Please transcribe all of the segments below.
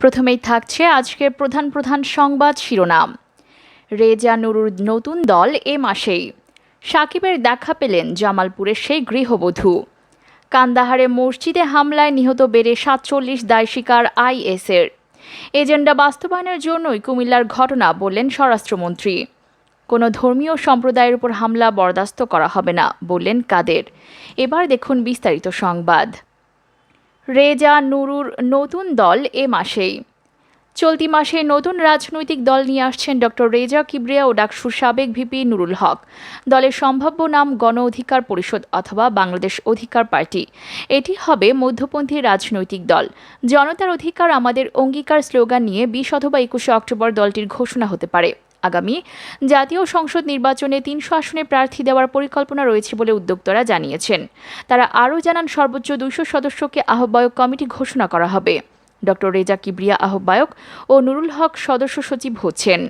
প্রথমেই থাকছে আজকের প্রধান প্রধান সংবাদ শিরোনাম। রেজা নুরুর নতুন দল এ মাসেই। সাকিবের দেখা পেলেন জামালপুরের সেই গৃহবধূ। কান্দাহারে মসজিদে হামলায় নিহত বেড়ে সাতচল্লিশ দায় শিকার আইএসের। এজেন্ডা বাস্তবায়নের জন্যই কুমিল্লার ঘটনা বললেন স্বরাষ্ট্রমন্ত্রী। কোনো ধর্মীয় সম্প্রদায়ের উপর হামলা বরদাস্ত করা হবে না, বললেন কাদের। এবার দেখুন বিস্তারিত সংবাদ। রেজা নুরুর নতুন দল এ মাসেই। চলতি মাসে নতুন রাজনৈতিক দল নিয়ে আসছেন ডক্টর রেজা কিবরিয়া ও ডাকসুর সাবেক ভিপি নুরুল হক। দলের সম্ভাব্য নাম গণ অধিকার পরিষদ অথবা বাংলাদেশ অধিকার পার্টি। এটি হবে মধ্যপন্থী রাজনৈতিক দল। জনতার অধিকার আমাদের অঙ্গীকার স্লোগান নিয়ে বিশ অথবা একুশে অক্টোবর দলটির ঘোষণা হতে পারে। আগামী। জাতীয় সংসদ নির্বাচনে তিনশো আসনে প্রার্থী দেওয়ার পরিকল্পনা রয়েছে বলে উদ্যোক্তারা জানিয়েছেন। তারা আরও জানান, সর্বোচ্চ দুইশো সদস্যকে আহ্বায়ক কমিটি ঘোষণা করা হবে। ডক্টর রেজা কিবরিয়া আহ্বায়ক ও নুরুল হক সদস্য সচিব হচ্ছেন।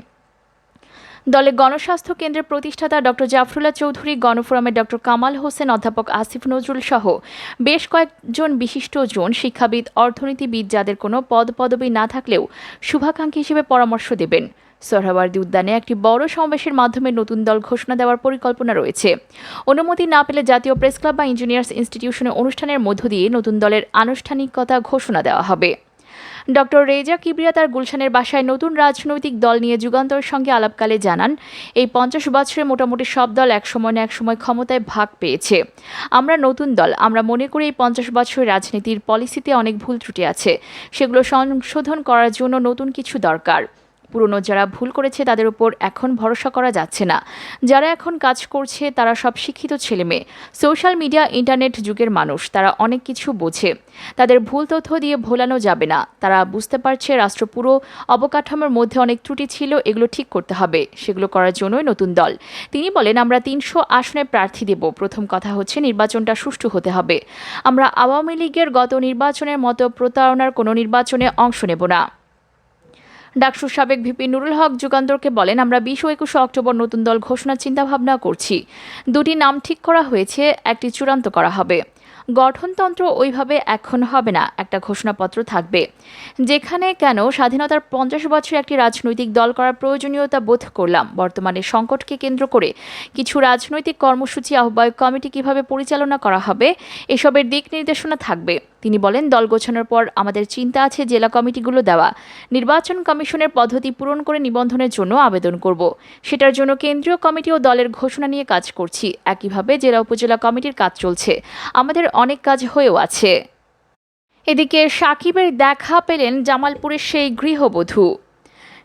দলের গণস্বাস্থ্য কেন্দ্রের প্রতিষ্ঠাতা ডক্টর জাফরুল্লাহ চৌধুরী, গণফোরামের ডক্টর কামাল হোসেন, অধ্যাপক আসিফ নজরুল সহ বেশ কয়েকজন বিশিষ্ট জন শিক্ষাবিদ, অর্থনীতিবিদ যাদের কোনো পদ পদবি না থাকলেও শুভাকাঙ্ক্ষী হিসেবে পরামর্শ দেবেন। সোহরাওয়ার্দী উদ্যানে একটি বড় সমাবেশের মাধ্যমে নতুন দল ঘোষণা দেওয়ার পরিকল্পনা রয়েছে। অনুমতি না পেলে জাতীয় প্রেস ক্লাব বা ইঞ্জিনিয়ার্স ইনস্টিটিউশনের অনুষ্ঠানের মধ্য দিয়ে নতুন দলের আনুষ্ঠানিকতা ঘোষণা দেওয়া হবে। ডক্টর রেজা কিবরিয়া তার গুলশানের বাসায় নতুন রাজনৈতিক দল নিয়ে যুগান্তরের সঙ্গে আলাপকালে জানান, এই পঞ্চাশ বছরে মোটামুটি সব দল একসময় না একসময় ক্ষমতায় ভাগ পেয়েছে। আমরা নতুন দল, আমরা মনে করি এই পঞ্চাশ বছরের রাজনীতির পলিসিতে অনেক ভুল ত্রুটি আছে। সেগুলো সংশোধন করার জন্য নতুন কিছু দরকার। পুরনো যারা ভুল করেছে তাদের উপর এখন ভরসা করা যাচ্ছে না। যারা এখন কাজ করছে তারা সব শিক্ষিত ছেলে মেয়ে। সোশ্যাল মিডিয়া, ইন্টারনেট যুগের মানুষ, তারা অনেক কিছু বোঝে। তাদের ভুল তথ্য দিয়ে ভোলানো যাবে না। তারা বুঝতে পারছে রাষ্ট্র পুরো অবকাঠামোর মধ্যে অনেক ত্রুটি ছিল, এগুলো ঠিক করতে হবে। সেগুলো করার জন্যই নতুন দল। তিনি বলেন, আমরা তিনশো আসনে প্রার্থী দেব। প্রথম কথা হচ্ছে নির্বাচনটা সুষ্ঠু হতে হবে। আমরা আওয়ামী লীগের গত নির্বাচনের মতো প্রতারণার কোনো নির্বাচনে অংশ নেব না। ডাকসুর সাবেক ভিপি নুরুল হক যুগান্তরকে বলেন, আমরা বিশ ও একুশে অক্টোবর নতুন দল ঘোষণার চিন্তাভাবনা করছি। দুটি নাম ঠিক করা হয়েছে, একটি চূড়ান্ত করা হবে। গঠনতন্ত্র ওইভাবে এখন হবে না, একটা ঘোষণাপত্র থাকবে। যেখানে কেন স্বাধীনতার পঞ্চাশ বছর একটি রাজনৈতিক দল করার প্রয়োজনীয়তা বোধ করলাম, বর্তমানে সংকটকে কেন্দ্র করে কিছু রাজনৈতিক কর্মসূচি আহ্বায়ক কমিটি কীভাবে পরিচালনা করা হবে, এসবের দিক নির্দেশনা থাকবে। তিনি বলেন, দল গোছানোর পর আমাদের চিন্তা আছে জেলা কমিটিগুলো দেওয়া। নির্বাচন কমিশনের পদ্ধতি পূরণ করে নিবন্ধনের জন্য আবেদন করব। সেটার জন্য কেন্দ্রীয় কমিটি ও দলের ঘোষণা নিয়ে কাজ করছি। একইভাবে জেলা উপজেলা কমিটির কাজ চলছে। আমাদের অনেক কাজ হয়েও আছে। এদিকে সাকিবের দেখা পেলেন জামালপুরের সেই গৃহবধূ।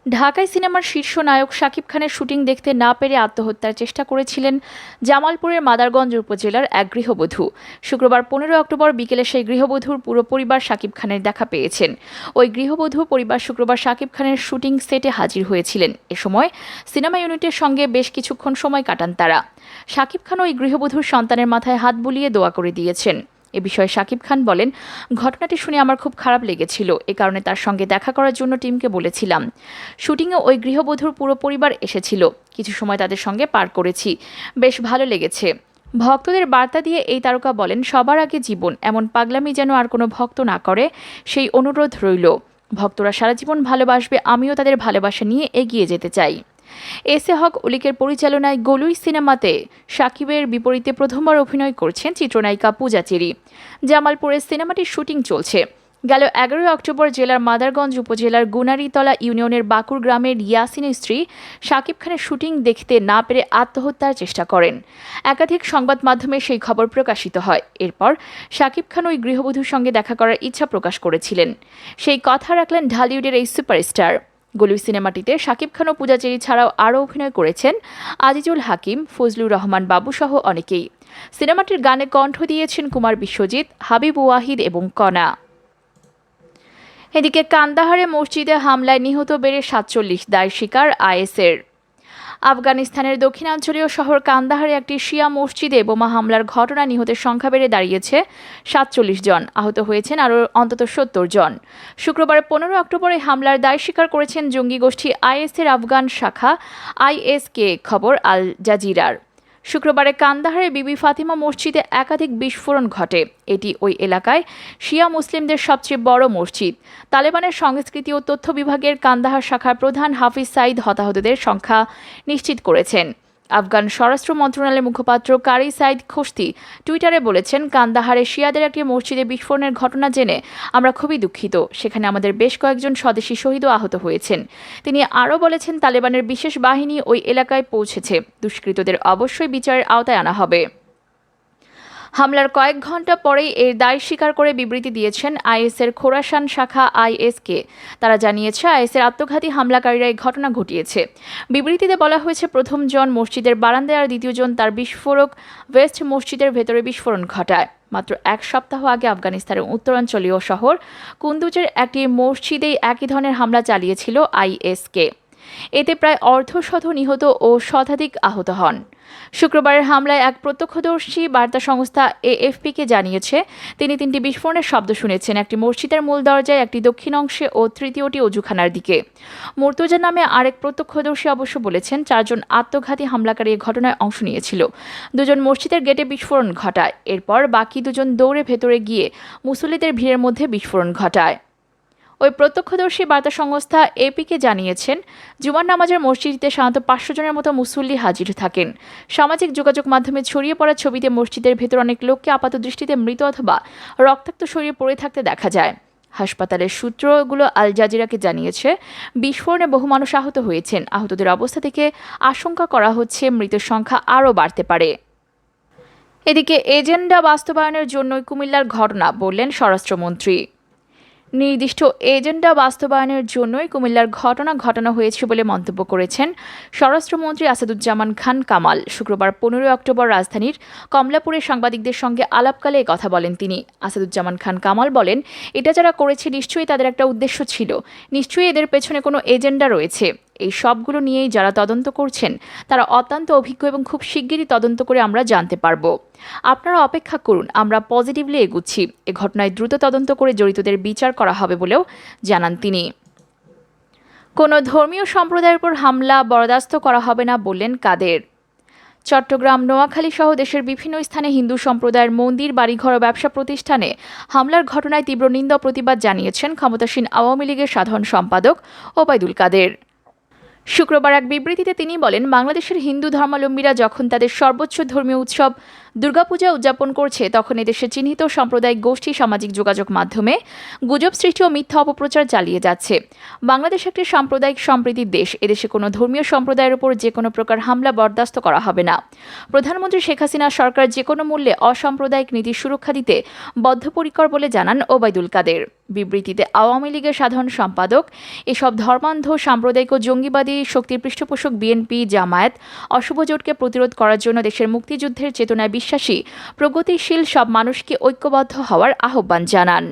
ঢাকায় সিনেমার শীর্ষ নায়ক শাকিব খানের শুটিং দেখতে না পেরে আত্মহত্যার চেষ্টা করেছিলেন জামালপুরের মাদারগঞ্জ উপজেলার এক গৃহবধূ। শুক্রবার পনেরো অক্টোবর বিকেলে সেই গৃহবধূর পুরো পরিবার শাকিব খানের দেখা পেয়েছেন। ওই গৃহবধূ পরিবার শুক্রবার শাকিব খানের শুটিং সেটে হাজির হয়েছিলেন। এ সময় সিনেমা ইউনিটের সঙ্গে বেশ কিছুক্ষণ সময় কাটান তারা। শাকিব খান ওই গৃহবধূর সন্তানের মাথায় হাত বুলিয়ে দোয়া করে দিয়েছেন। এ বিষয়ে শাকিব খান বলেন, ঘটনাটি শুনে আমার খুব খারাপ লেগেছিল। এ কারণে তার সঙ্গে দেখা করার জন্য টিমকে বলেছিলাম। শুটিংয়ে ওই গৃহবধূর পুরো পরিবার এসেছিল। কিছু সময় তাদের সঙ্গে পার করেছি। বেশ ভালো লেগেছে। ভক্তদের বার্তা দিয়ে এই তারকা বলেন, সবার আগে জীবন, এমন পাগলামি যেন আর কোনো ভক্ত না করে, সেই অনুরোধ রইল। ভক্তরা সারা জীবন ভালোবাসবে, আমিও তাদের ভালোবাসা নিয়ে এগিয়ে যেতে চাই। এসে হক উলিকের পরিচালনায় গলুই সিনেমাতে সাকিবের বিপরীতে প্রথমবার অভিনয় করছেন চিত্রনায়িকা পূজা চেরি। জামালপুরের সিনেমাটির শুটিং চলছে। গেল এগারোই অক্টোবর জেলার মাদারগঞ্জ উপজেলার গুনারিতলা ইউনিয়নের বাকুর গ্রামের ইয়াসিনের স্ত্রী শাকিব খানের শুটিং দেখতে না পেরে আত্মহত্যার চেষ্টা করেন। একাধিক সংবাদ মাধ্যমে সেই খবর প্রকাশিত হয়। এরপর শাকিব খান ওই গৃহবধূর সঙ্গে দেখা করার ইচ্ছা প্রকাশ করেছিলেন। সেই কথা রাখলেন ঢালিউডের এই সুপারস্টার। গলুই সিনেমাটিতে শাকিব খান ও পূজাচেরি ছাড়াও আরও অভিনয় করেছেন আজিজুল হাকিম, ফজলুর রহমান বাবু সহ অনেকেই। সিনেমাটির গানে কণ্ঠ দিয়েছেন কুমার বিশ্বজিৎ, হাবিব ওয়াহিদ এবং কনা। এদিকে কান্দাহারে মসজিদে হামলায় নিহত বেড়ে সাতচল্লিশ দায় শিকার আইএসের। আফগানিস্তানের দক্ষিণাঞ্চলীয় শহর কান্দাহারে একটি শিয়া মসজিদে বোমা হামলার ঘটনা নিহতের সংখ্যা বেড়ে দাঁড়িয়েছে সাতচল্লিশ জন। আহত হয়েছেন আরও অন্তত সত্তর জন। শুক্রবার পনেরো অক্টোবরে হামলার দায় স্বীকার করেছেন জঙ্গি গোষ্ঠী আইএসের আফগান শাখা, আইএসকে খবর আল জাজিরার। শুক্রবারে কান্দাহারে বিবি ফাতিমা মসজিদে একাধিক বিস্ফোরণ ঘটে। এটি ওই এলাকায় শিয়া মুসলিমদের সবচেয়ে বড় মসজিদ। তালেবানের সংস্কৃতি ও তথ্য বিভাগের কান্দাহার শাখার প্রধান হাফিজ সাইদ হতাহতদের সংখ্যা নিশ্চিত করেছেন। আফগান স্বরাষ্ট্র মন্ত্রণালয়ের মুখপাত্র কারি সাইদ খোস্তি টুইটারে বলেছেন, কান্দাহারে শিয়াদের একটি মসজিদে বিস্ফোরণের ঘটনা জেনে আমরা খুবই দুঃখিত। সেখানে আমাদের বেশ কয়েকজন স্বদেশী শহীদ আহত হয়েছেন। তিনি আরও বলেছেন, তালেবানের বিশেষ বাহিনী ওই এলাকায় পৌঁছেছে। দুষ্কৃতদের অবশ্যই বিচারের আওতায় আনা হবে। হামলার কয়েক ঘণ্টা পরেই এর দায় স্বীকার করে বিবৃতি দিয়েছেন আইএসের খোরাসান শাখা আইএসকে। তারা জানিয়েছে, আইএসের আত্মঘাতী হামলাকারীরা এই ঘটনা ঘটিয়েছে। বিবৃতিতে বলা হয়েছে, প্রথম জন মসজিদের বারান্দায় আর দ্বিতীয়জন তার বিস্ফোরক ওয়েস্ট মসজিদের ভেতরে বিস্ফোরণ ঘটায়। মাত্র এক সপ্তাহ আগে আফগানিস্তানের উত্তরাঞ্চলীয় শহর কুন্দুজের একটি মসজিদেই একই ধরনের হামলা চালিয়েছিল আইএসকে। এতে প্রায় অর্ধশত নিহত ও শতাধিক আহত হন। শুক্রবারের হামলায় এক প্রত্যক্ষদর্শী বার্তা সংস্থা এএফপিকে জানিয়েছে, তিনি তিনটি বিস্ফোরণের শব্দ শুনেছেন। একটি মসজিদের মূল দরজায়, একটি দক্ষিণ অংশে ও তৃতীয়টি অজুখানার দিকে। মুর্তজা নামে আরেক প্রত্যক্ষদর্শী অবশ্য বলেছেন, চারজন আত্মঘাতী হামলাকারী এই ঘটনায় অংশ নিয়েছিল। দুজন মসজিদের গেটে বিস্ফোরণ ঘটায়। এরপর বাকি দুজন দৌড়ে ভেতরে গিয়ে মুসল্লিদের ভিড়ের মধ্যে বিস্ফোরণ ঘটায়। ওই প্রত্যক্ষদর্শী বার্তা সংস্থা এপিকে জানিয়েছেন, জুমার নামাজের মসজিদে সাধারণত পাঁচশো জনের মতো মুসল্লি হাজির থাকেন। সামাজিক যোগাযোগ মাধ্যমে ছড়িয়ে পড়া ছবিতে মসজিদের ভেতর অনেক লোককে আপাত দৃষ্টিতে মৃত অথবা রক্তাক্ত শরীরে পড়ে থাকতে দেখা যায়। হাসপাতালের সূত্রগুলো আল জাজিরাকে জানিয়েছে, বিস্ফোরণে বহু মানুষ আহত হয়েছেন। আহতদের অবস্থা থেকে আশঙ্কা করা হচ্ছে মৃতের সংখ্যা আরও বাড়তে পারে। এদিকে এজেন্ডা বাস্তবায়নের জন্যই কুমিল্লার ঘটনা বললেন স্বরাষ্ট্রমন্ত্রী। নির্দিষ্ট এজেন্ডা বাস্তবায়নের জন্যই কুমিল্লার ঘটনা ঘটানো হয়েছে বলে মন্তব্য করেছেন স্বরাষ্ট্রমন্ত্রী আসাদুজ্জামান খান কামাল। শুক্রবার পনেরোই অক্টোবর রাজধানীর কমলাপুরে সাংবাদিকদের সঙ্গে আলাপকালে কথা বলেন তিনি। আসাদুজ্জামান খান কামাল বলেন, এটা যারা করেছে নিশ্চয়ই তাদের একটা উদ্দেশ্য ছিল। নিশ্চয়ই এদের পেছনে কোনো এজেন্ডা রয়েছে। এই সবগুলো নিয়েই যারা তদন্ত করছেন, তারা অত্যন্ত অভিজ্ঞ এবং খুব শিগগিরই তদন্ত করে আমরা জানতে পারব। আপনারা অপেক্ষা করুন, আমরা পজিটিভলি এগুচ্ছি। এ ঘটনায় দ্রুত তদন্ত করে জড়িতদের বিচার করা হবে বলেও জানান তিনি। কোনো ধর্মীয় সম্প্রদায়ের উপর হামলা, বরদাস্ত করা হবে না বললেন কাদের। চট্টগ্রাম, নোয়াখালী সহ দেশের বিভিন্ন স্থানে হিন্দু সম্প্রদায়ের মন্দির, বাড়িঘর ও ব্যবসা প্রতিষ্ঠানে হামলার ঘটনায় তীব্র নিন্দা প্রতিবাদ জানিয়েছেন ক্ষমতাসীন আওয়ামী লীগের সাধারণ সম্পাদক ওবায়দুল কাদের। শুক্রবার এক বিবৃতিতে তিনি বলেন বাংলাদেশের হিন্দু ধর্মাবলম্বীরা যখন তাদের সর্বোচ্চ ধর্মীয় উৎসব দুর্গাপূজা উদযাপন করছে তখন এদেশে চিহ্নিত সাম্প্রদায়িক গোষ্ঠী সামাজিক যোগাযোগ মাধ্যমে গুজব সৃষ্টি ও মিথ্যা অপপ্রচার চালিয়ে যাচ্ছে। বাংলাদেশ একটি সাম্প্রদায়িক সম্প্রীতির দেশ। এদেশে কোনো ধর্মীয় সম্প্রদায়ের উপর যে কোনো প্রকার হামলা বরদাস্ত করা হবে না। প্রধানমন্ত্রী শেখ হাসিনা সরকার যে কোনো মূল্যে অসাম্প্রদায়িক নীতির সুরক্ষা দিতে বদ্ধপরিকর বলে জানান ওবায়দুল কাদের। বিবৃতিতে আওয়ামী লীগের সাধারণ সম্পাদক, এসব ধর্মান্ধ, সাম্প্রদায়িক ও জঙ্গিবাদী শক্তির পৃষ্ঠপোষক বিএনপি জামায়াত অশুভ জোটকে প্রতিরোধ করার জন্য দেশের মুক্তিযুদ্ধের চেতনায় বিশ্বাসী প্রগতিশীল সব মানুষকে ঐক্যবদ্ধ হওয়ার আহ্বান জানান।